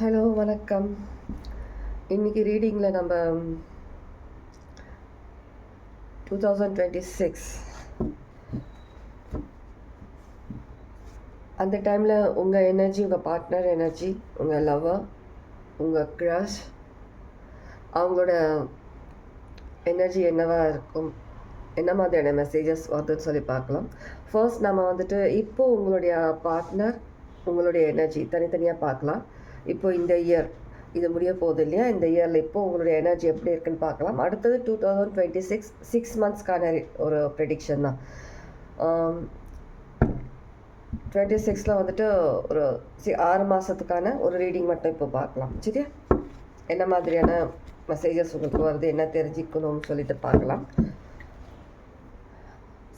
Hello வணக்கம். இன்னைக்கு ரீடிங்கில் நம்ம டூ தௌசண்ட் டுவெண்ட்டி சிக்ஸ் அந்த டைமில் உங்கள் எனர்ஜி உங்கள் பார்ட்னர் எனர்ஜி உங்கள் லவர் உங்கள் க்ராஷ் அவங்களோட எனர்ஜி என்னவாக இருக்கும்? என்ன மாதிரியான மெசேஜஸ் வருதுன்னு சொல்லி பார்க்கலாம். ஃபர்ஸ்ட் நம்ம வந்துட்டு இப்போது உங்களுடைய பார்ட்னர் உங்களுடைய எனர்ஜி தனித்தனியாக பார்க்கலாம். இப்போ இந்த இயர் இது முடிய போகுது இல்லையா? இந்த இயரில் இப்போ உங்களுடைய எனர்ஜி எப்படி இருக்குன்னு பார்க்கலாம். அடுத்தது two thousand twenty six six மந்த்ஸ்க்கான ஒரு ப்ரெடிக்ஷன் தான். டுவெண்ட்டி சிக்ஸில் வந்துட்டு ஒரு சி ஆறு மாதத்துக்கான ஒரு ரீடிங் மட்டும் இப்போ பார்க்கலாம். சரியா? என்ன மாதிரியான மெசேஜஸ் உங்களுக்கு வருது என்ன தெரிஞ்சுக்கணும்னு சொல்லிட்டு பார்க்கலாம்.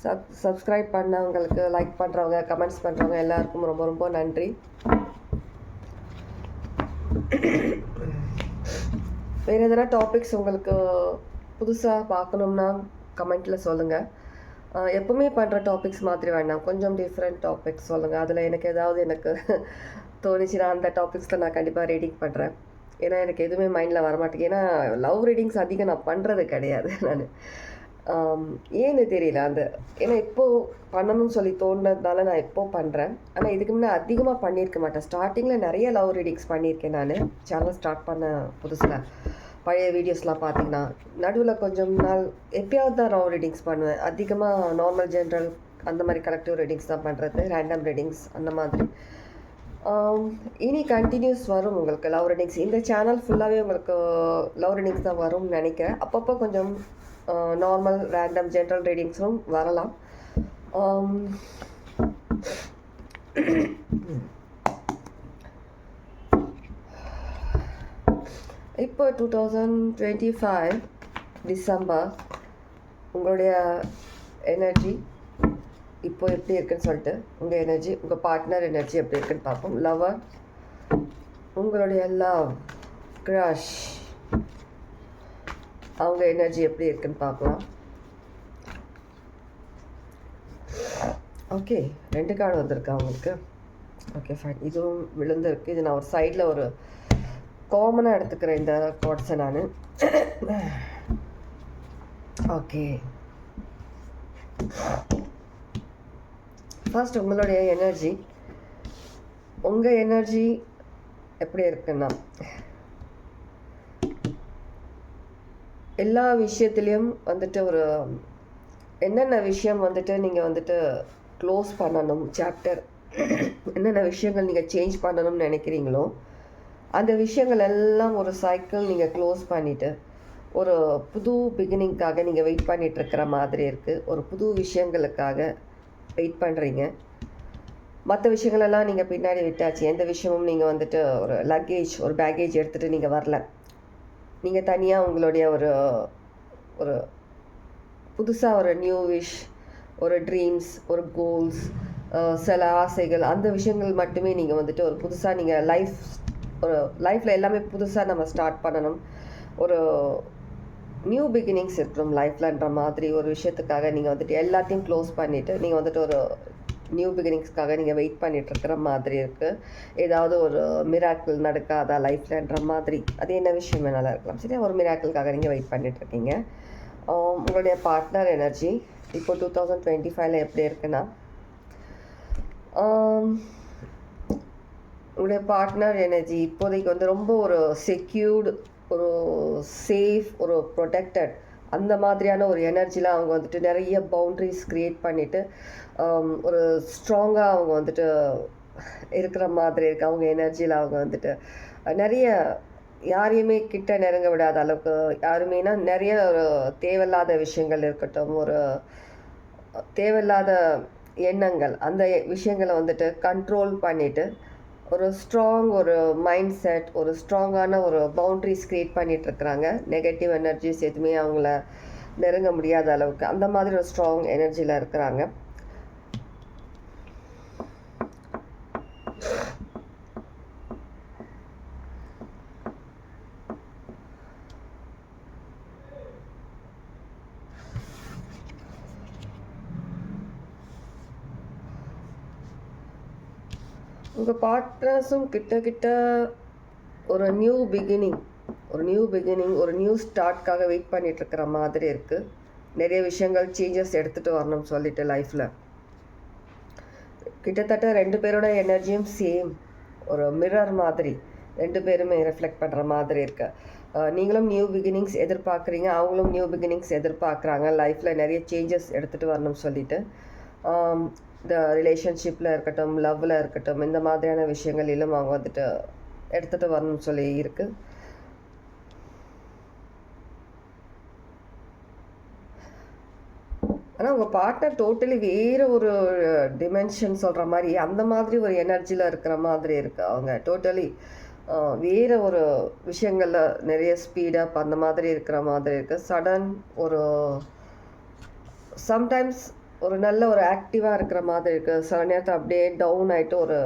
சப் சப்ஸ்கிரைப் பண்ணவங்களுக்கு லைக் பண்ணுறவங்க கமெண்ட்ஸ் பண்ணுறவங்க எல்லாருக்கும் ரொம்ப ரொம்ப நன்றி. வேறு எதனா டாபிக்ஸ் உங்களுக்கு புதுசாக பார்க்கணும்னா கமெண்ட்டில் சொல்லுங்கள் எப்பவுமே பண்ணுற டாபிக்ஸ் மாதிரி வேண்டாம். கொஞ்சம் டிஃப்ரெண்ட் டாபிக்ஸ் சொல்லுங்கள் அதில் எனக்கு ஏதாவது எனக்கு தோணுச்சுன்னா அந்த டாபிக்ஸில் நான் கண்டிப்பாக ரீடிங் பண்ணுறேன் ஏன்னா எனக்கு எதுவுமே மைண்டில் வரமாட்டேங்குது. ஏன்னா லவ் ரீடிங்ஸ் அதிகம் நான் பண்ணுறது கிடையாது நான். ஏன்னு தெரியல. அந்த ஏன்னா இப்போ பண்ணணும்னு சொல்லி தோணுனதுனால நான் இப்போ பண்ணுறேன் ஆனால் இதுக்கு முன்னே அதிகமாக பண்ணியிருக்க மாட்டேன். ஸ்டார்டிங்கில் நிறைய லவ் ரீடிங்ஸ் பண்ணியிருக்கேன் நான். சேனல் ஸ்டார்ட் பண்ண புதுசில். பழைய வீடியோஸ்லாம் பார்த்தீங்கன்னா நடுவில் கொஞ்சம் நாள் எப்பயாவது தான் லவ் ரீடிங்ஸ் பண்ணுவேன். அதிகமாக நார்மல் ஜென்ரல் அந்த மாதிரி கலெக்டிவ் ரீடிங்ஸ் தான் பண்ணுறது ரேண்டம் ரீடிங்ஸ் அந்த மாதிரி. இனி கண்டினியூஸ் வரும் உங்களுக்கு லவ் ரீடிங்ஸ் இந்த சேனல் ஃபுல்லாகவே உங்களுக்கு லவ் ரீடிங்ஸ் தான் வரும்னு நினைக்கிறேன். அப்பப்போ கொஞ்சம் நார்மல் ரேண்டம் ஜென்ரல் ரீடிங்ஸும் வரலாம் இப்போ two thousand twenty five December உங்களுடைய எனர்ஜி இப்போ எப்படி இருக்குன்னு சொல்லிட்டு உங்கள் எனர்ஜி உங்கள் பார்ட்னர் எனர்ஜி எப்படி இருக்குன்னு பார்ப்போம் லவர் உங்களுடைய லவ் க்ரஷ் அவங்க எனர்ஜி எப்படி இருக்குன்னு பார்க்கலாம். ஓகே ரெண்டு கார்டு வந்திருக்கு அவங்களுக்கு. ஓகே ஃபைன் இதுவும் விழுந்திருக்கு. இது நான் ஒரு சைடில் ஒரு காமனாக எடுத்துக்கிறேன் இந்த கார்ட்ஸை நான். ஓகே ஃபர்ஸ்ட் உங்களுடைய எனர்ஜி உங்கள் எனர்ஜி எப்படி இருக்குன்னா எல்லா விஷயத்துலேயும் வந்துட்டு ஒரு என்னென்ன விஷயம் வந்துட்டு நீங்கள் வந்துட்டு க்ளோஸ் பண்ணணும் சாப்டர் என்னென்ன விஷயங்கள் நீங்கள் சேஞ்ச் பண்ணணும்னு நினைக்கிறீங்களோ அந்த விஷயங்கள் எல்லாம் ஒரு சைக்கிள் நீங்கள் க்ளோஸ் பண்ணிவிட்டு ஒரு புது பிகினிங்க்காக நீங்கள் வெயிட் பண்ணிகிட்ருக்கிற மாதிரி இருக்குது ஒரு புது விஷயங்களுக்காக வெயிட் பண்ணுறீங்க மற்ற விஷயங்களெல்லாம் நீங்கள் பின்னாடி விட்டாச்சு. எந்த விஷயமும் நீங்கள் வந்துட்டு ஒரு லக்கேஜ் ஒரு பேக்கேஜ் எடுத்துகிட்டு நீங்கள் வரல. நீங்கள் தனியாக உங்களுடைய ஒரு ஒரு புதுசாக ஒரு நியூ விஷ் ஒரு ட்ரீம்ஸ் ஒரு கோல்ஸ் சில ஆசைகள் அந்த விஷயங்கள் மட்டுமே நீங்கள் வந்துட்டு ஒரு புதுசாக நீங்கள் லைஃப் ஒரு லைஃப்பில் எல்லாமே புதுசாக நம்ம ஸ்டார்ட் பண்ணணும். ஒரு நியூ பிகினிங்ஸ் இருக்கணும் லைஃப்லன்ற மாதிரி ஒரு விஷயத்துக்காக நீங்கள் வந்துட்டு எல்லாத்தையும் க்ளோஸ் பண்ணிவிட்டு நீங்கள் வந்துட்டு ஒரு நியூ பிகினிங்ஸ்க்காக நீங்கள் வெயிட் பண்ணிகிட்ருக்கிற இருக்கிற மாதிரி இருக்குது ஏதாவது ஒரு மிராக்கிள் நடக்காதா லைஃப்லன்ற மாதிரி. அது என்ன விஷயம் வேணாலும் இருக்கலாம். சரியா? ஒரு மிராக்கிள்காக நீங்கள் வெயிட் பண்ணிகிட்ருக்கீங்க உங்களுடைய பார்ட்னர் எனர்ஜி இப்போ டூ தௌசண்ட் டுவெண்ட்டி ஃபைவ்ல எப்படி இருக்குன்னா உங்களுடைய பார்ட்னர் எனர்ஜி இப்போதைக்கு வந்து ரொம்ப ஒரு செக்யூர்டு ஒரு சேஃப் ஒரு ப்ரொடெக்டட் அந்த மாதிரியான ஒரு எனர்ஜியில் அவங்க வந்துட்டு நிறைய பவுண்ட்ரிஸ் க்ரியேட் பண்ணிவிட்டு Um, ஒரு ஸ்ட்ராங்காக அவங்க வந்துட்டு இருக்கிற மாதிரி இருக்குது அவங்க எனர்ஜியில் அவங்க வந்துட்டு நிறைய யாரையுமே கிட்ட நெருங்க விடாத அளவுக்கு யாருமேனா நிறைய ஒரு தேவையில்லாத விஷயங்கள் இருக்கட்டும் ஒரு தேவையில்லாத எண்ணங்கள் அந்த விஷயங்களை வந்துட்டு கண்ட்ரோல் பண்ணிவிட்டு ஒரு ஸ்ட்ராங் ஒரு மைண்ட் செட் ஒரு ஸ்ட்ராங்கான ஒரு பவுண்ட்ரிஸ் க்ரியேட் பண்ணிகிட்ருக்குறாங்க நெகட்டிவ் எனர்ஜிஸ் எதுவுமே அவங்கள நெருங்க முடியாத அளவுக்கு. அந்த மாதிரி ஒரு ஸ்ட்ராங் எனர்ஜியில் இருக்கிறாங்க உங்கள் பார்ட்னர்ஸும் கிட்ட கிட்ட ஒரு நியூ பிகினிங் ஒரு நியூ பிகினிங் ஒரு நியூ ஸ்டார்ட்காக வெயிட் பண்ணிட்டு இருக்கிற மாதிரி இருக்குது நிறைய விஷயங்கள் சேஞ்சஸ் எடுத்துகிட்டு வரணும்னு சொல்லிட்டு லைஃப்பில் கிட்டத்தட்ட ரெண்டு பேரோட எனர்ஜியும் சேம் ஒரு மிரர் மாதிரி. ரெண்டு பேருமே ரிஃப்ளெக்ட் பண்ணுற மாதிரி இருக்கு. நீங்களும் நியூ பிகினிங்ஸ் எதிர்பார்க்குறீங்க அவங்களும் நியூ பிகினிங்ஸ் எதிர்பார்க்குறாங்க. லைஃப்பில் நிறைய சேஞ்சஸ் எடுத்துகிட்டு வரணும்னு சொல்லிட்டு. இந்த ரிலேஷன்ஷிப்பில் இருக்கட்டும் லவ்வில் இருக்கட்டும் இந்த மாதிரியான விஷயங்களிலும் அவங்க வந்துட்டு எடுத்துகிட்டு வரணும்னு சொல்லி இருக்குது ஆனால் உங்கள் பார்ட்னர் டோட்டலி வேறு ஒரு டிமென்ஷன் சொல்கிற மாதிரி அந்த மாதிரி ஒரு எனர்ஜியில் இருக்கிற மாதிரி இருக்குது அவங்க டோட்டலி வேறு ஒரு விஷயங்களில் நிறைய ஸ்பீடப் அந்த மாதிரி இருக்கிற மாதிரி இருக்குது சடன் ஒரு சம்டைம்ஸ் ஒரு நல்ல ஒரு ஆக்டிவாக இருக்கிற மாதிரி இருக்குது சில நேரத்தில் அப்படியே டவுன் ஆகிட்டு ஒரு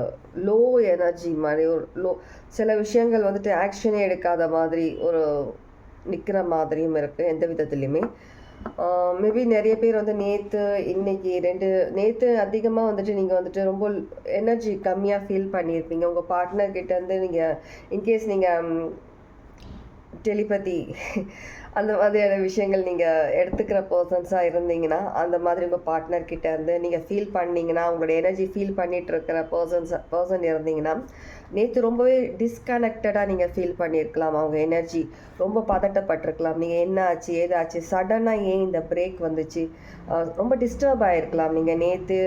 லோ எனர்ஜி மாதிரி ஒரு லோ சில விஷயங்கள் வந்துட்டு ஆக்ஷனே எடுக்காத மாதிரி ஒரு நிற்கிற மாதிரியும் இருக்குது எந்த விதத்துலையுமே. மேபி நிறைய பேர் வந்து நேற்று இன்னைக்கு ரெண்டு நேற்று அதிகமாக வந்துட்டு நீங்கள் வந்துட்டு ரொம்ப எனர்ஜி கம்மியாக ஃபீல் பண்ணியிருப்பீங்க உங்கள் பார்ட்னர் கிட்டேருந்து நீங்கள் இன்கேஸ் நீங்கள் டெலிபதி. அந்த மாதிரியான விஷயங்கள் நீங்கள் எடுத்துக்கிற பர்சன்ஸாக இருந்தீங்கன்னா அந்த மாதிரி உங்கள் பார்ட்னர்கிட்ட இருந்து நீங்கள் ஃபீல் பண்ணிங்கன்னா உங்களோட எனர்ஜி ஃபீல் பண்ணிகிட்டு இருக்கிற பர்சன்ஸ் பர்சன் இருந்தீங்கன்னா நேற்று ரொம்பவே டிஸ்கனெக்டடாக நீங்கள் ஃபீல் பண்ணியிருக்கலாம் அவங்க எனர்ஜி ரொம்ப பதட்டப்பட்டிருக்கலாம். நீங்கள் என்ன ஆச்சு ஏதாச்சு சடனாக ஏன் இந்த பிரேக் வந்துச்சு? ரொம்ப டிஸ்டர்ப் ஆகிருக்கலாம் நீங்கள் நேற்று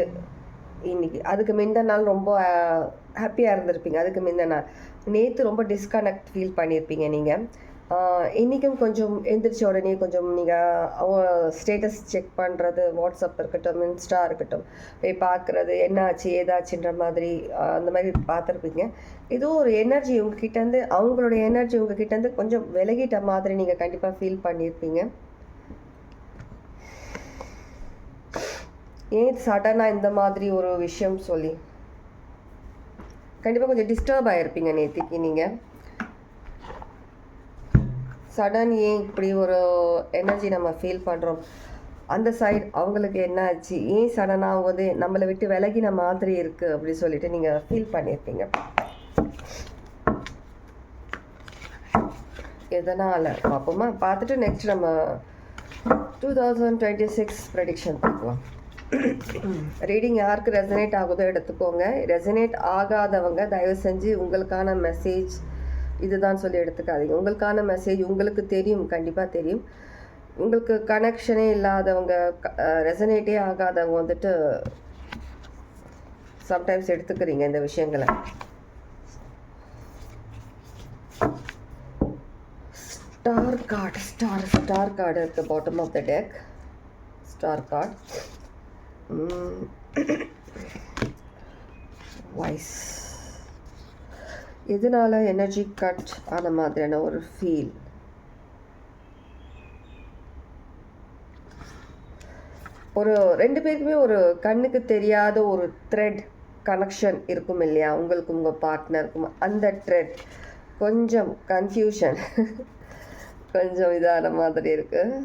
இன்னைக்கு அதுக்கு முந்தின நாள் ரொம்ப ஹாப்பியாக இருந்திருப்பீங்க. அதுக்கு முந்தின நாள். நேற்று ரொம்ப டிஸ்கனெக்ட் ஃபீல் பண்ணியிருப்பீங்க நீங்கள் இன்றைக்கும் கொஞ்சம் எந்திரிச்ச உடனே கொஞ்சம் நீங்கள் அவங்க ஸ்டேட்டஸ் செக் பண்ணுறது வாட்ஸ்அப் இருக்கட்டும் இன்ஸ்டா இருக்கட்டும் போய் பார்க்குறது என்ன ஆச்சு ஏதாச்சுன்ற மாதிரி அந்த மாதிரி பார்த்துருப்பீங்க ஏதோ ஒரு எனர்ஜி உங்ககிட்டேருந்து அவங்களோட எனர்ஜி உங்ககிட்டேருந்து கொஞ்சம் விலகிட்ட மாதிரி நீங்கள் கண்டிப்பாக ஃபீல் பண்ணியிருப்பீங்க ஏன் சடனாக இந்த மாதிரி ஒரு விஷயம் சொல்லி? கண்டிப்பாக கொஞ்சம் டிஸ்டர்ப் ஆகிருப்பீங்க நேற்றுக்கு நீங்கள் சடன் ஏன் இப்படி ஒரு எனர்ஜி நம்ம ஃபீல் பண்ணுறோம் அந்த சைட் அவங்களுக்கு என்ன ஆச்சு? ஏன் சடனாக அவங்க வந்து நம்மளை விட்டு விலகின மாதிரி இருக்குது அப்படி சொல்லிட்டு நீங்கள் ஃபீல் பண்ணியிருப்பீங்க எதனால்? பார்ப்போமா? பார்த்துட்டு நெக்ஸ்ட் நம்ம two thousand twenty six prediction பார்க்கலாம். ரீடிங் யாருக்கு ரெசனேட் ஆகுதோ எடுத்துக்கோங்க. ரெசனேட் ஆகாதவங்க தயவு செஞ்சு உங்களுக்கான மெசேஜ் இதுதான் சொல்லி எடுத்துக்காதீங்க. உங்களுக்கான மெசேஜ் உங்களுக்கு தெரியும் கண்டிப்பாக தெரியும். உங்களுக்கு கனெக்ஷனே இல்லாதவங்க ரெசனேட்டே ஆகாதவங்க வந்துட்டு சம்டைம்ஸ் எடுத்துக்கிறீங்க இந்த விஷயங்களை. Star card star star card இருக்கு bottom of the deck star card voice இதனால எனர்ஜி கட் ஆன மாதிரியான ஒரு ஃபீல் ஒரு ரெண்டு பேருக்குமே ஒரு கண்ணுக்கு தெரியாத ஒரு த்ரெட் கனெக்ஷன் இருக்கும் இல்லையா? உங்களுக்கும் உங்கள் பார்ட்னருக்கும் அந்த த்ரெட் கொஞ்சம் கன்ஃபியூஷன் கொஞ்சம் இதான மாதிரி இருக்குது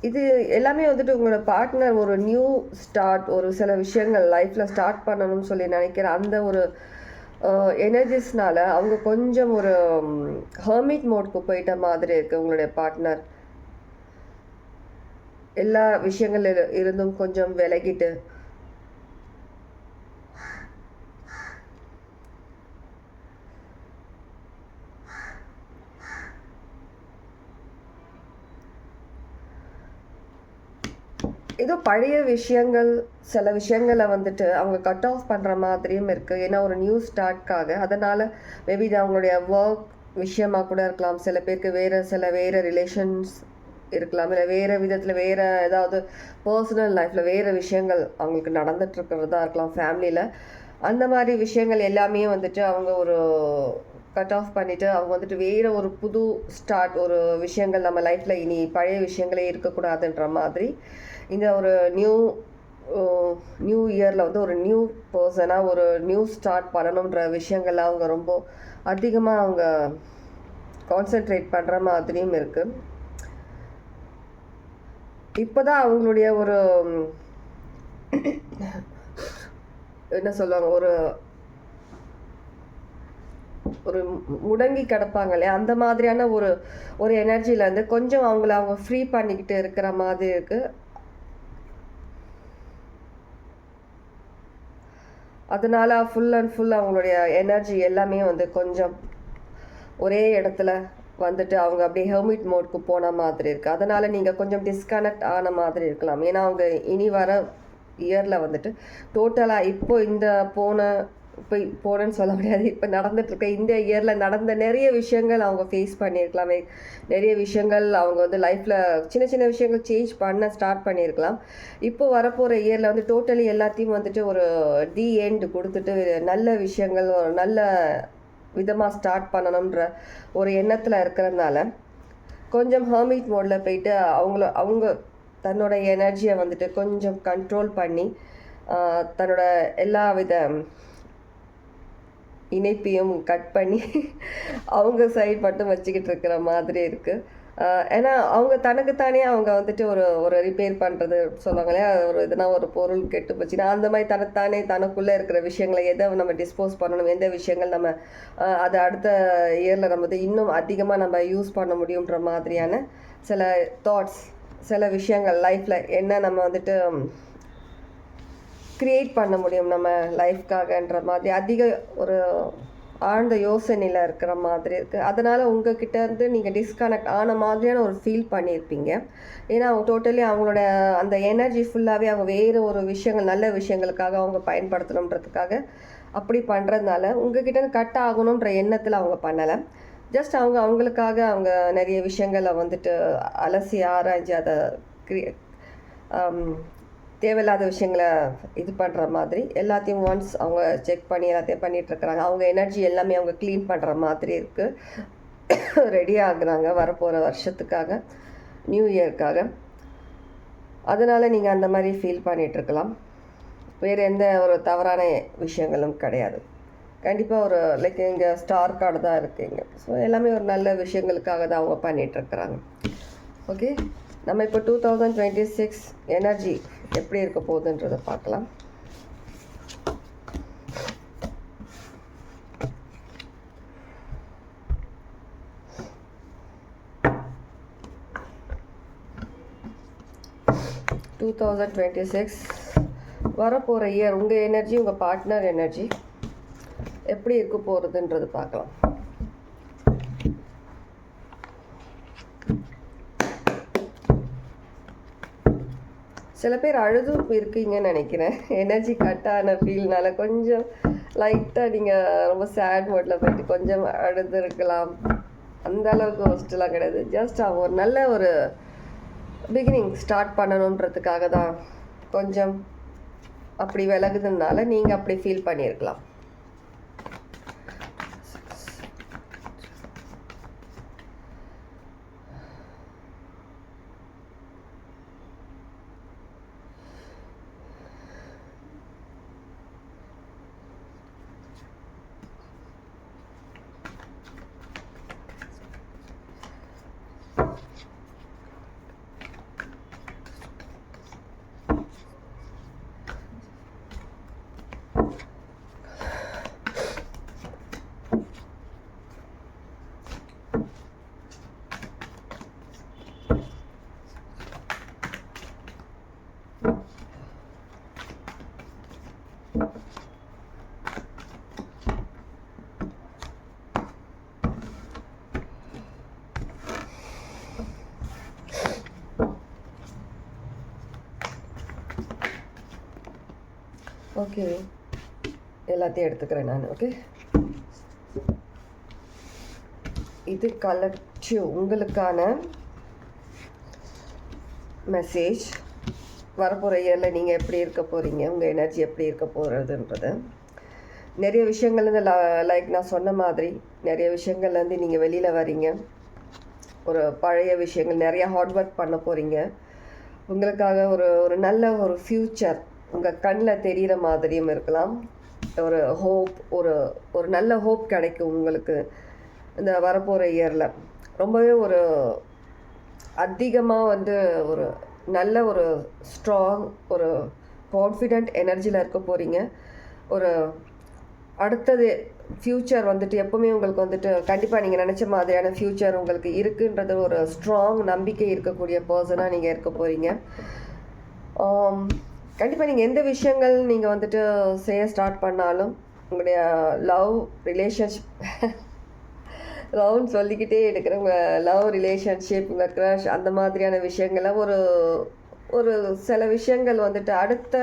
இது எல்லாமே வந்துட்டு உங்களோட பார்ட்னர் ஒரு நியூ ஸ்டார்ட் ஒரு சில விஷயங்கள் லைஃப்பில் ஸ்டார்ட் பண்ணணும்னு சொல்லி நினைக்கிற அந்த ஒரு எனர்ஜிஸ்னால அவங்க கொஞ்சம் ஒரு ஹர்மிட் மோட்க்கு போயிட்ட மாதிரி இருக்குது உங்களுடைய பார்ட்னர் எல்லா விஷயங்கள் இரு- இருந்தும் கொஞ்சம் விலகிட்டு. ஏதோ பழைய விஷயங்கள் சில விஷயங்களை வந்துட்டு அவங்க கட் ஆஃப் பண்ணுற மாதிரியும் இருக்குது ஏன்னா ஒரு நியூ ஸ்டார்ட்காக அதனால் மேபி இது அவங்களுடைய ஒர்க் விஷயமா கூட இருக்கலாம். சில பேருக்கு வேறு சில வேறு ரிலேஷன்ஸ் இருக்கலாம். இல்லை வேறு விதத்தில் வேறு ஏதாவது பர்சனல் லைஃப்பில் வேறு விஷயங்கள் அவங்களுக்கு நடந்துட்டுருக்கிறதா இருக்கலாம் ஃபேமிலியில் அந்த மாதிரி விஷயங்கள் எல்லாமே வந்துட்டு அவங்க ஒரு கட் ஆஃப் பண்ணிவிட்டு அவங்க வந்துட்டு வேறு ஒரு புது ஸ்டார்ட் ஒரு விஷயங்கள் நம்ம லைஃப்பில் இனி பழைய விஷயங்களே இருக்கக்கூடாதுன்ற மாதிரி இந்த ஒரு நியூ நியூ இயரில் வந்து ஒரு நியூ பர்சனாக ஒரு நியூ ஸ்டார்ட் பண்ணணுன்ற விஷயங்கள்ல அவங்க ரொம்ப அதிகமாக அவங்க கான்சென்ட்ரேட் பண்ணுற மாதிரியும் இருக்குது இப்போ தான் அவங்களுடைய ஒரு என்ன சொல்லுவாங்க ஒரு ஒரு முடங்கி கிடப்பாங்க இல்லையா? அந்த மாதிரியான ஒரு ஒரு எனர்ஜிலேருந்து கொஞ்சம் அவங்கள அவங்க ஃப்ரீ பண்ணிக்கிட்டு இருக்கிற மாதிரி இருக்குது அதனால ஃபுல் அண்ட் ஃபுல் அவங்களுடைய எனர்ஜி எல்லாமே வந்து கொஞ்சம் ஒரே இடத்துல வந்துட்டு அவங்க அப்படியே ஹெர்மிட் மோட்க்கு போன மாதிரி இருக்குது அதனால் நீங்கள் கொஞ்சம் டிஸ்கனெக்ட் ஆன மாதிரி இருக்கலாம். ஏன்னா அவங்க இனி வர இயரில் வந்துட்டு டோட்டலாக இப்போ இந்த போன இப்போ போகிறேன்னு சொல்ல முடியாது. இப்போ நடந்துகிட்ருக்க இந்த இயரில் நடந்த நிறைய விஷயங்கள் அவங்க ஃபேஸ் பண்ணியிருக்கலாமே. நிறைய விஷயங்கள் அவங்க வந்து லைஃப்பில் சின்ன சின்ன விஷயங்கள் சேஞ்ச் பண்ண ஸ்டார்ட் பண்ணியிருக்கலாம். இப்போ வரப்போகிற இயரில் வந்து டோட்டலி எல்லாத்தையும் வந்துட்டு ஒரு டி எண்ட் கொடுத்துட்டு நல்ல விஷயங்கள் ஒரு நல்ல விதமாக ஸ்டார்ட் பண்ணணுன்ற ஒரு எண்ணத்தில் இருக்கிறதுனால கொஞ்சம் ஹர்மிட் மோடில் போயிட்டு அவங்கள அவங்க தன்னோட எனர்ஜியை வந்துட்டு கொஞ்சம் கண்ட்ரோல் பண்ணி தன்னோட எல்லா வித இணைப்பையும் கட் பண்ணி அவங்க சைட் மட்டும் வச்சுக்கிட்டு இருக்கிற மாதிரி இருக்குது ஏன்னா அவங்க தனக்குத்தானே அவங்க வந்துட்டு ஒரு ஒரு ரிப்பேர் பண்ணுறது சொல்லுவாங்க இல்லையா? ஒரு எதனா ஒரு பொருள் கெட்டு போச்சுன்னா அந்த மாதிரி தனத்தானே தனக்குள்ளே இருக்கிற விஷயங்களை எதை நம்ம டிஸ்போஸ் பண்ணணும் எந்த விஷயங்கள் நம்ம அதை அடுத்த இயரில் நம்ம வந்து இன்னும் அதிகமாக நம்ம யூஸ் பண்ண முடியுன்ற மாதிரியான சில தாட்ஸ் சில விஷயங்கள் லைஃப்பில் என்ன நம்ம வந்துட்டு க்ரியேட் பண்ண முடியும் நம்ம லைஃப்காகன்ற மாதிரி. அதிக ஒரு ஆழ்ந்த யோசனையில் இருக்கிற மாதிரி இருக்குது அதனால் உங்ககிட்ட இருந்து நீங்கள் டிஸ்கனெக்ட் ஆன மாதிரியான ஒரு ஃபீல் பண்ணியிருப்பீங்க. ஏன்னா அவங்க டோட்டலி அவங்களோட அந்த எனர்ஜி ஃபுல்லாகவே அவங்க வேறு ஒரு விஷயங்கள் நல்ல விஷயங்களுக்காக அவங்க பயன்படுத்தணுன்றதுக்காக அப்படி பண்ணுறதுனால உங்ககிட்ட கட் ஆகணுன்ற எண்ணத்தில் அவங்க பண்ணலை. ஜஸ்ட் அவங்க அவங்களுக்காக அவங்க நிறைய விஷயங்களை வந்துட்டு அலசி ஆராய்ஞ்சு அதை கிரியே தேவையில்லாத விஷயங்களை இது பண்ணுற மாதிரி எல்லாத்தையும் ஒன்ஸ் அவங்க செக் பண்ணி எல்லாத்தையும் பண்ணிகிட்ருக்குறாங்க அவங்க எனர்ஜி எல்லாமே அவங்க க்ளீன் பண்ணுற மாதிரி இருக்குது ரெடி ஆகுறாங்க வரப்போகிற வருஷத்துக்காக நியூ இயர்க்காக அதனால் நீங்கள் அந்த மாதிரி ஃபீல் பண்ணிகிட்ருக்கலாம் வேறு எந்த ஒரு தவறான விஷயங்களும் கிடையாது. கண்டிப்பாக ஒரு லைக் இங்கே ஸ்டார் கார்டு தான் இருக்குது இங்கே. ஸோ எல்லாமே ஒரு நல்ல விஷயங்களுக்காக தான் அவங்க பண்ணிகிட்ருக்குறாங்க ஓகே நம்ம இப்போ two thousand twenty six energy எப்படி இருக்க போகுதுன்றதை பார்க்கலாம். டூ தௌசண்ட் டுவெண்ட்டி சிக்ஸ் வரப்போகிற இயர் உங்கள் எனர்ஜி உங்கள் பார்ட்னர் எனர்ஜி எப்படி இருக்க போகிறதுன்றது பார்க்கலாம். சில பேர் அழுதும் இருக்கீங்கன்னு நினைக்கிறேன். எனர்ஜி கட்டான ஃபீல்னால கொஞ்சம் லைட்டாக நீங்கள் ரொம்ப சேட் மோட்டில் போயிட்டு கொஞ்சம் அழுது இருக்கலாம். அந்த அளவுக்கு கிடையாது. ஜஸ்ட் அவங்க ஒரு நல்ல ஒரு பிகினிங் ஸ்டார்ட் பண்ணணுன்றதுக்காக தான் கொஞ்சம் அப்படி விலகுதுனால நீங்கள் அப்படி ஃபீல் பண்ணியிருக்கலாம். ஓகே. எல்லாத்தையும் எடுத்துக்கிறேன் நான் ஓகே? இது கலெக்டிவ் உங்களுக்கான மெசேஜ் வரப்போகிற இயரில் நீங்கள் எப்படி இருக்க போகிறீங்க உங்கள் எனர்ஜி எப்படி இருக்க போகிறதுன்றது நிறைய விஷயங்கள்லேருந்து லைக் நான் சொன்ன மாதிரி நிறைய விஷயங்கள்லேருந்து நீங்கள் வெளியில் வரீங்க ஒரு பழைய விஷயங்கள் நிறையா ஹார்ட் ஒர்க் பண்ண போகிறீங்க உங்களுக்காக ஒரு ஒரு நல்ல ஒரு ஃப்யூச்சர் உங்கள் கண்ணில் தெரிகிற மாதிரியும் இருக்கலாம். ஒரு ஹோப் ஒரு ஒரு நல்ல ஹோப் கிடைக்கும் உங்களுக்கு இந்த வரப்போகிற இயரில் ரொம்பவே ஒரு அதிகமாக வந்து ஒரு நல்ல ஒரு ஸ்ட்ராங் ஒரு கான்ஃபிடென்ட் எனர்ஜியில் இருக்க போகிறீங்க ஒரு அடுத்தது ஃப்யூச்சர் வந்துட்டு எப்போவுமே உங்களுக்கு வந்துட்டு கண்டிப்பாக நீங்கள் நினச்ச மாதிரியான ஃப்யூச்சர் உங்களுக்கு இருக்குன்றது ஒரு ஸ்ட்ராங் நம்பிக்கை இருக்கக்கூடிய பர்சனாக நீங்கள் இருக்க போகிறீங்க கண்டிப்பாக நீங்கள் எந்த விஷயங்கள் நீங்கள் வந்துட்டு செய்ய ஸ்டார்ட் பண்ணாலும் உங்களுடைய லவ் ரிலேஷன்ஷிப் லவ்னு சொல்லிக்கிட்டே எடுக்கிற உங்கள் லவ் ரிலேஷன்ஷிப் உங்கள் க்ரஷ் அந்த மாதிரியான விஷயங்களை ஒரு ஒரு சில விஷயங்கள் வந்துட்டு அடுத்த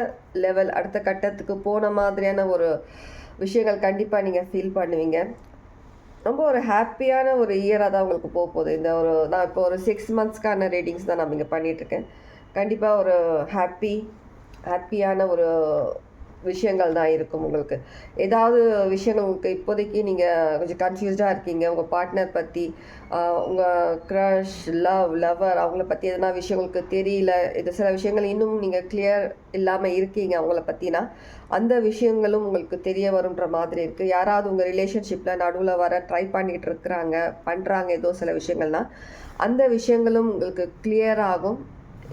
லெவல் அடுத்த கட்டத்துக்கு போன மாதிரியான ஒரு விஷயங்கள் கண்டிப்பாக நீங்கள் ஃபீல் பண்ணுவீங்க. ரொம்ப ஒரு ஹாப்பியான ஒரு இயராக தான் உங்களுக்கு போக போகுது. இந்த ஒரு நான் இப்போ ஒரு சிக்ஸ் மந்த்ஸ்க்கான ரீடிங்ஸ் தான் நம்ம இங்கே பண்ணிகிட்ருக்கேன் கண்டிப்பாக ஒரு ஹாப்பி ஹாப்பியான ஒரு விஷயங்கள் தான் இருக்கும் உங்களுக்கு. ஏதாவது விஷயங்கள் உங்களுக்கு இப்போதைக்கு நீங்கள் கொஞ்சம் கன்ஃபியூஸ்டாக இருக்கீங்க உங்கள் பார்ட்னர் பற்றி உங்கள் க்ரஷ் லவ் லவர் அவங்கள பற்றி எதனா விஷயங்களுக்கு தெரியல இது சில விஷயங்கள் இன்னும் நீங்கள் கிளியர் இல்லாமல் இருக்கீங்க அவங்கள பற்றினா அந்த விஷயங்களும் உங்களுக்கு தெரிய வரும்ன்ற மாதிரி இருக்குது யாராவது உங்கள் ரிலேஷன்ஷிப்பில் நடுவில் வர ட்ரை பண்ணிகிட்டு இருக்கிறாங்க பண்ணுறாங்க ஏதோ சில விஷயங்கள்னால் அந்த விஷயங்களும் உங்களுக்கு கிளியர் ஆகும்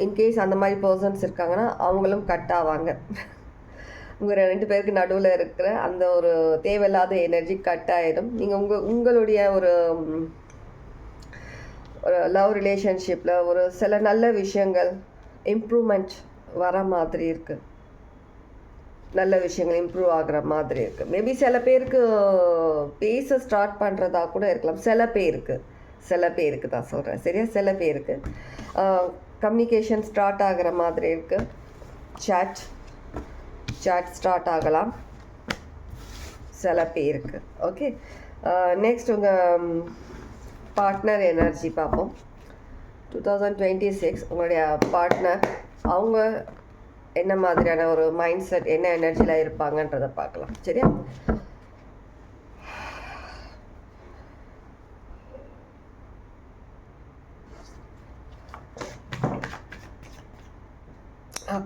இன்கேஸ் அந்த மாதிரி பர்சன்ஸ் இருக்காங்கன்னா அவங்களும் கட் ஆவாங்க. உங்கள் ரெண்டு பேருக்கு நடுவில் இருக்கிற அந்த ஒரு தேவையில்லாத எனர்ஜி கட் ஆயிடும். நீங்கள் உங்கள் உங்களுடைய ஒரு ஒரு லவ் ரிலேஷன்ஷிப்பில் ஒரு சில நல்ல விஷயங்கள் இம்ப்ரூவ்மெண்ட் வர மாதிரி இருக்குது நல்ல விஷயங்கள் இம்ப்ரூவ் ஆகிற மாதிரி இருக்குது மேபி சில பேருக்கு பேச ஸ்டார்ட் பண்ணுறதா கூட இருக்கலாம். சில பேருக்கு சில பேருக்கு தான் சொல்கிறேன் சரியா? சில பேருக்கு. கம்யூனிகேஷன் ஸ்டார்ட் ஆகிற மாதிரி இருக்குது சாட் சாட் ஸ்டார்ட் ஆகலாம். சில பேருக்கு ஓகே நெக்ஸ்ட் உங்கள் பார்ட்னர் எனர்ஜி பார்ப்போம். டூ தௌசண்ட் டுவெண்ட்டி சிக்ஸ் உங்களுடைய பார்ட்னர் அவங்க என்ன மாதிரியான ஒரு மைண்ட் செட் என்ன எனர்ஜியில் இருப்பாங்கன்றதை பார்க்கலாம். சரியா?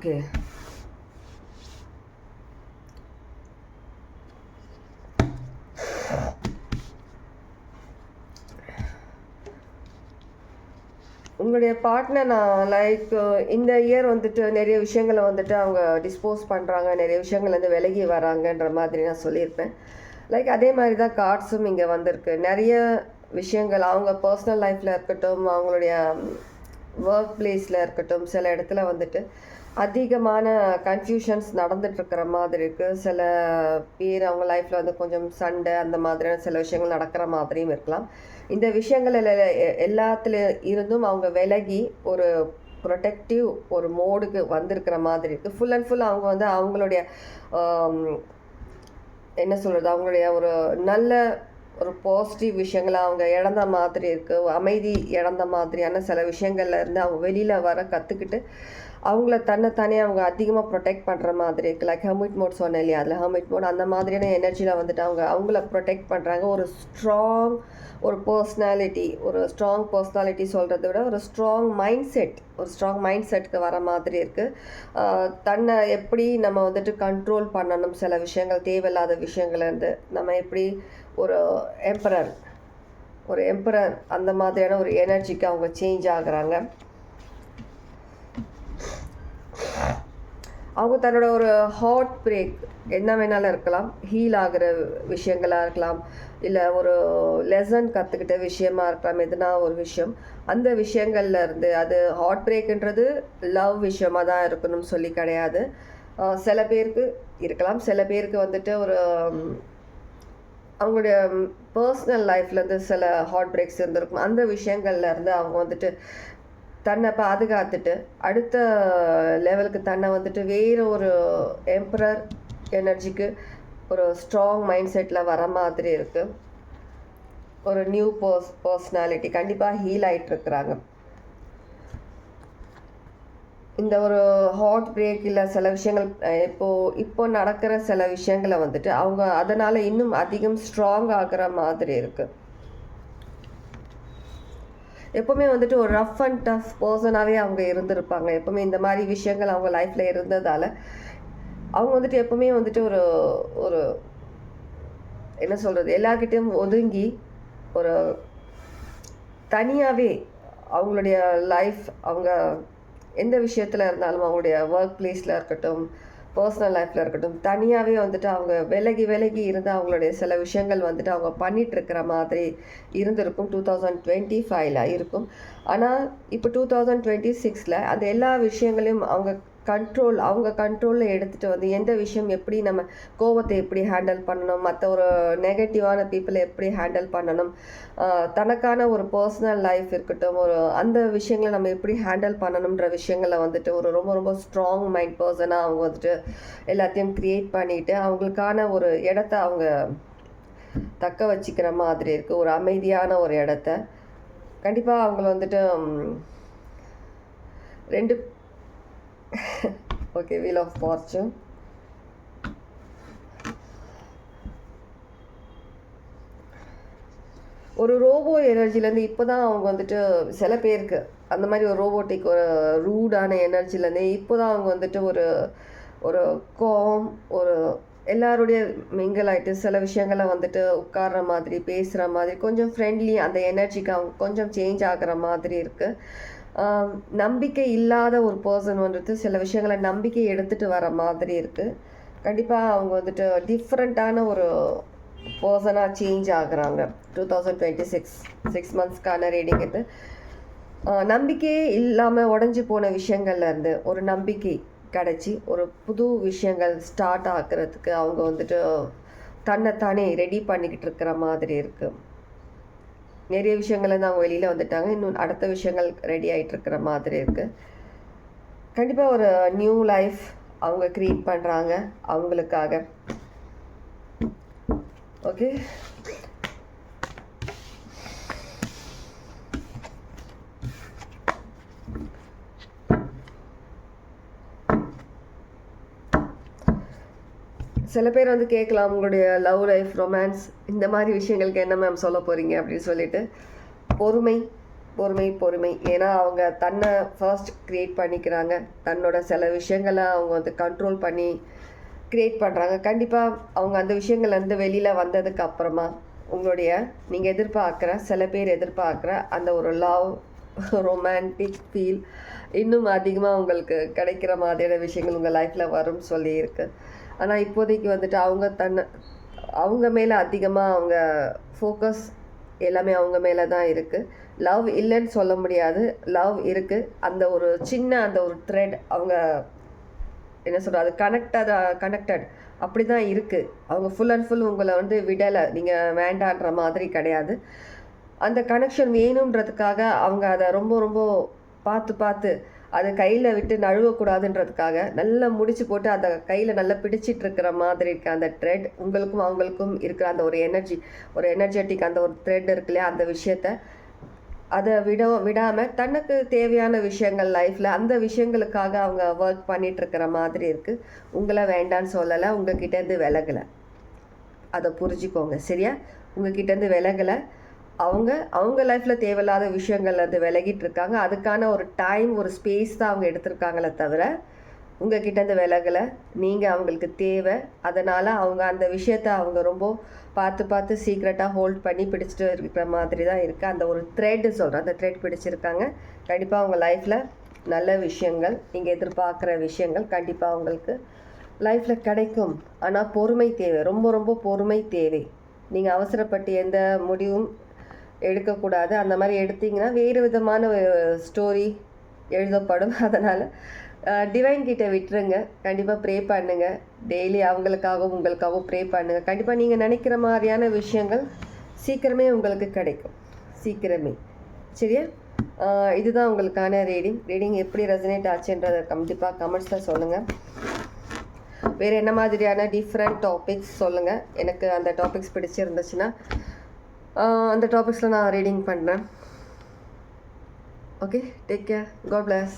ஓகே உங்களுடைய பார்ட்னர் நான் லைக் இந்த இயர் வந்துட்டு நிறைய விஷயங்களை வந்துட்டு அவங்க டிஸ்போஸ் பண்ணுறாங்க நிறைய விஷயங்கள் வந்து விலகி வராங்கன்ற மாதிரி நான் சொல்லியிருப்பேன். லைக் அதே மாதிரி தான் கார்ட்ஸும் இங்கே வந்திருக்கு. நிறைய விஷயங்கள் அவங்க பர்சனல் லைஃப்பில் இருக்கட்டும் அவங்களுடைய ஒர்க் பிளேஸில் இருக்கட்டும் சில இடத்துல வந்துட்டு அதிகமான கன்ஃபியூஷன்ஸ் நடந்துட்டுருக்கிற மாதிரி இருக்குது சில பேர் அவங்க லைஃப்பில் வந்து கொஞ்சம் சண்டை அந்த மாதிரியான சில விஷயங்கள் நடக்கிற மாதிரியும் இருக்கலாம். இந்த விஷயங்கள் எல்லாத்துல இருந்தும் அவங்க விலகி ஒரு ப்ரொடெக்டிவ் ஒரு மோடுக்கு வந்திருக்கிற மாதிரி இருக்குது ஃபுல் அண்ட் ஃபுல் அவங்க வந்து அவங்களுடைய என்ன சொல்கிறது அவங்களுடைய ஒரு நல்ல ஒரு பாசிட்டிவ் விஷயங்களை அவங்க இழந்த மாதிரி இருக்குது அமைதி இழந்த மாதிரியான சில விஷயங்கள்ல இருந்து அவங்க வெளியில் வர கற்றுக்கிட்டு அவங்கள தன்னைத்தானே அவங்க அதிகமாக ப்ரொடெக்ட் பண்ணுற மாதிரி இருக்குது லைக் ஹெமிட் மோட் சொன்னேன் இல்லையா? அதில் ஹெமிட் மோட் அந்த மாதிரியான எனர்ஜியில் வந்துட்டு அவங்க அவங்கள ப்ரொடெக்ட் பண்ணுறாங்க ஒரு ஸ்ட்ராங் ஒரு பர்சனாலிட்டி ஒரு ஸ்ட்ராங் பர்சனாலிட்டி சொல்கிறத விட ஒரு ஸ்ட்ராங் மைண்ட் செட் ஒரு ஸ்ட்ராங் மைண்ட் செட்டுக்கு வர மாதிரி இருக்குது தன்னை எப்படி நம்ம வந்துட்டு கண்ட்ரோல் பண்ணணும்? சில விஷயங்கள் தேவையில்லாத விஷயங்கள்லேருந்து நம்ம எப்படி ஒரு எம்பரர் ஒரு எம்பரர் அந்த மாதிரியான ஒரு எனர்ஜிக்கு அவங்க சேஞ்ச் ஆகுறாங்க. அவங்க தன்னோட ஒரு ஹார்ட் பிரேக் என்ன வேணாலும் இருக்கலாம். ஹீல் ஆகிற விஷயங்களாக இருக்கலாம். இல்லை ஒரு லெசன் கற்றுக்கிட்ட விஷயமா இருக்கலாம். எதுனா ஒரு விஷயம். அந்த விஷயங்கள்ல இருந்து அது ஹார்ட் பிரேக்குன்றது லவ் விஷயமாக தான் இருக்கணும்னு சொல்லி கிடையாது. சில பேருக்கு இருக்கலாம். சில பேருக்கு வந்துட்டு ஒரு அவங்களுடைய பர்சனல் லைஃப்லேருந்து சில ஹார்ட் பிரேக்ஸ் இருந்திருக்கும். அந்த விஷயங்கள்லேருந்து அவங்க வந்துட்டு தன்னை பாதுகாத்துட்டு அடுத்த லெவலுக்கு தன்னை வந்துட்டு வேறு ஒரு எம்பரர் எனர்ஜிக்கு ஒரு ஸ்ட்ராங் மைண்ட் செட்டில் வர மாதிரி இருக்குது ஒரு நியூ பர்ஸ் பர்சனாலிட்டி கண்டிப்பாக ஹீல் ஆகிட்டுருக்குறாங்க இந்த ஒரு ஹார்ட் பிரேக் இல்லை சில விஷயங்கள் இப்போது இப்போ நடக்கிற சில விஷயங்களை வந்துட்டு அவங்க அதனால் இன்னும் அதிகம் ஸ்ட்ராங் ஆகிற மாதிரி இருக்குது எப்போவுமே வந்துட்டு ஒரு ரஃப் அண்ட் டஃப் பர்சனாகவே அவங்க இருந்திருப்பாங்க. எப்போவுமே இந்த மாதிரி விஷயங்கள் அவங்க லைஃப்பில் இருந்ததால். அவங்க வந்துட்டு எப்போவுமே வந்துட்டு ஒரு ஒரு என்ன சொல்கிறது எல்லார்கிட்டையும் ஒதுங்கி ஒரு தனியாகவே அவங்களுடைய லைஃப் அவங்க எந்த விஷயத்தில் இருந்தாலும் அவங்களுடைய ஒர்க் பிளேஸில் இருக்கட்டும் பர்சனல் லைஃப்பில் இருக்கட்டும் தனியாகவே வந்துட்டு அவங்க விலகி விலகி இருந்து அவங்களுடைய சில விஷயங்கள் வந்துட்டு அவங்க பண்ணிகிட்ருக்கிற இருக்கிற மாதிரி இருந்திருக்கும். டூ தௌசண்ட் டுவெண்ட்டி ஃபைவ்ல இருக்கும். ஆனால் இப்போ டூ தௌசண்ட் டுவெண்ட்டி சிக்ஸில் அந்த எல்லா விஷயங்களையும் அவங்க கண்ட்ரோல் அவங்க கண்ட்ரோலில் எடுத்துகிட்டு வந்து எந்த விஷயம் எப்படி நம்ம கோபத்தை எப்படி ஹேண்டில் பண்ணணும் மற்ற ஒரு நெகட்டிவான பீப்புளை எப்படி ஹேண்டில் பண்ணணும் தனக்கான ஒரு பர்சனல் லைஃப் இருக்கட்டும் ஒரு அந்த விஷயங்களை நம்ம எப்படி ஹேண்டில் பண்ணணுன்ற விஷயங்களை வந்துட்டு ஒரு ரொம்ப ரொம்ப ஸ்ட்ராங் மைண்ட் பர்சனாக அவங்க வந்துட்டு எல்லாத்தையும் க்ரியேட் பண்ணிட்டு அவங்களுக்கான ஒரு இடத்த அவங்க தக்க வச்சுக்கிற மாதிரி இருக்குது ஒரு அமைதியான ஒரு இடத்த. கண்டிப்பாக அவங்கள வந்துட்டு ரெண்டு ஓகே வீல் ஆஃப் ஃபார்ச்சூன் ஒரு ரோபோ எனர்ஜிலேருந்து இப்போ தான் அவங்க வந்துட்டு சில பேருக்கு அந்த மாதிரி ஒரு ரோபோட்டிக் ஒரு ரூடான எனர்ஜிலேருந்து இப்போ தான் அவங்க வந்துட்டு ஒரு ஒரு கோம் ஒரு எல்லாருடைய மிங்கிள் ஆகிட்டு சில விஷயங்களை வந்துட்டு உட்கார்ற மாதிரி பேசுகிற மாதிரி கொஞ்சம் ஃப்ரெண்ட்லி அந்த எனர்ஜிக்கு அவங்க கொஞ்சம் சேஞ்ச் ஆகிற மாதிரி இருக்குது நம்பிக்கை இல்லாத ஒரு பர்சன் வந்துட்டு சில விஷயங்களை நம்பிக்கை எடுத்துகிட்டு வர மாதிரி இருக்குது கண்டிப்பாக அவங்க வந்துட்டு டிஃப்ரெண்ட்டான ஒரு பர்சனாக சேஞ்ச் ஆகுறாங்க. Two thousand twenty six six மந்த்ஸ்க்கான reading இது. நம்பிக்கையே இல்லாமல் உடஞ்சி போன விஷயங்கள்லேருந்து ஒரு நம்பிக்கை கிடச்சி ஒரு புது விஷயங்கள் ஸ்டார்ட் ஆக்குறதுக்கு அவங்க வந்துட்டு தன்னைத்தானே ரெடி பண்ணிக்கிட்டு இருக்கிற மாதிரி இருக்குது நிறைய விஷயங்கள்ல தான் அவங்க வெளியில் வந்துட்டாங்க. இன்னும் அடுத்த விஷயங்கள் ரெடி ஆகிட்டு இருக்கிற மாதிரி இருக்குது கண்டிப்பாக ஒரு நியூ லைஃப் அவங்க க்ரியேட் பண்ணுறாங்க அவங்களுக்காக. ஓகே சில பேர் வந்து கேட்கலாம் உங்களுடைய லவ் லைஃப் ரொமான்ஸ் இந்த மாதிரி விஷயங்களுக்கு என்ன மேம் சொல்ல போகிறீங்க அப்படின்னு சொல்லிட்டு. பொறுமை பொறுமை பொறுமை. ஏன்னா அவங்க தன்னை ஃபர்ஸ்ட் க்ரியேட் பண்ணிக்கிறாங்க. தன்னோட சில விஷயங்களை அவங்க வந்து கண்ட்ரோல் பண்ணி க்ரியேட் பண்ணுறாங்க கண்டிப்பாக அவங்க அந்த விஷயங்கள்லேருந்து வெளியில் வந்ததுக்கு அப்புறமா உங்களுடைய நீங்கள் எதிர்பார்க்குற சில பேர் எதிர்பார்க்குற அந்த ஒரு லவ் ரொமான்டிக் ஃபீல் இன்னும் அதிகமாக உங்களுக்கு கிடைக்கிற மாதிரியான விஷயங்கள் உங்கள் லைஃப்பில் வரும்னு சொல்லியிருக்கு. ஆனால் இப்போதைக்கு வந்துட்டு அவங்க தன்னை அவங்க மேலே அதிகமாக அவங்க ஃபோக்கஸ் எல்லாமே அவங்க மேலே தான் இருக்குது லவ் இல்லைன்னு சொல்ல முடியாது. லவ் இருக்குது அந்த ஒரு சின்ன அந்த ஒரு த்ரெட் அவங்க என்ன சொல்கிறது அது கனெக்டட் கனெக்டட் அப்படி தான் இருக்குது அவங்க ஃபுல் அண்ட் ஃபுல் உங்களை வந்து விடலை. நீங்கள் வேண்டான்ற மாதிரி கிடையாது. அந்த கனெக்ஷன் வேணுன்றதுக்காக அவங்க அதை ரொம்ப ரொம்ப பார்த்து பார்த்து அதை கையில் விட்டு நழுவக்கூடாதுன்றதுக்காக நல்லா முடிச்சு போட்டு அதை கையில் நல்லா பிடிச்சிட்டு இருக்கிற மாதிரி இருக்க அந்த த்ரெட் உங்களுக்கும் அவங்களுக்கும் இருக்கிற அந்த ஒரு எனர்ஜி ஒரு எனர்ஜெட்டிக் அந்த ஒரு த்ரெட் இருக்கு இல்லையா அந்த விஷயத்த அதை விட விடாமல் தனக்கு தேவையான விஷயங்கள் லைஃப்பில் அந்த விஷயங்களுக்காக அவங்க ஒர்க் பண்ணிகிட்ருக்கிற மாதிரி இருக்குது உங்களை வேண்டான்னு சொல்லலை உங்கள்கிட்டேருந்து விலகலை. அதை புரிஞ்சுக்கோங்க சரியா? உங்ககிட்டேருந்து விலகலை. அவங்க அவங்க லைஃப்பில் தேவையில்லாத விஷயங்கள் அது விலகிட்டு இருக்காங்க. அதுக்கான ஒரு டைம் ஒரு ஸ்பேஸ் தான் அவங்க எடுத்திருக்காங்களே தவிர உங்ககிட்டேருந்து விலகலை. நீங்கள் அவங்களுக்கு தேவை. அதனால் அவங்க அந்த விஷயத்த அவங்க ரொம்ப பார்த்து பார்த்து சீக்ரெட்டாக ஹோல்ட் பண்ணி பிடிச்சிட்டு இருக்கிற மாதிரி தான் இருக்குது அந்த ஒரு த்ரெட் சொல்கிறேன் அந்த த்ரெட் பிடிச்சிருக்காங்க. கண்டிப்பாக அவங்க லைஃப்பில் நல்ல விஷயங்கள் நீங்கள் எதிர்பார்க்குற விஷயங்கள் கண்டிப்பாக அவங்களுக்கு லைஃப்பில் கிடைக்கும். ஆனால் பொறுமை தேவை. ரொம்ப ரொம்ப பொறுமை தேவை. நீங்கள் அவசரப்பட்டு எந்த முடிவும் எடுக்கக்கூடாது. அந்த மாதிரி எடுத்தீங்கன்னா வேறு விதமான ஸ்டோரி எழுதப்படும். அதனால் டிவைன் கிட்ட விட்டுருங்க. கண்டிப்பாக ப்ரே பண்ணுங்கள் டெய்லி அவங்களுக்காகவும் உங்களுக்காகவும் ப்ரே பண்ணுங்கள் கண்டிப்பாக நீங்கள் நினைக்கிற மாதிரியான விஷயங்கள் சீக்கிரமே உங்களுக்கு கிடைக்கும். சீக்கிரமே. சரியா? இதுதான் உங்களுக்கான ரீடிங் ரீடிங் எப்படி ரெசனேட் ஆச்சுன்றதை கண்டிப்பாக கமெண்ட்ஸில் சொல்லுங்கள் வேறு என்ன மாதிரியான டிஃப்ரெண்ட் டாபிக்ஸ் சொல்லுங்கள் எனக்கு அந்த டாபிக்ஸ் பிடிச்சிருந்துச்சுன்னா Uh, அந்த டாபிக்ஸில் நான் ரீடிங் பண்ணுறேன் okay take care God bless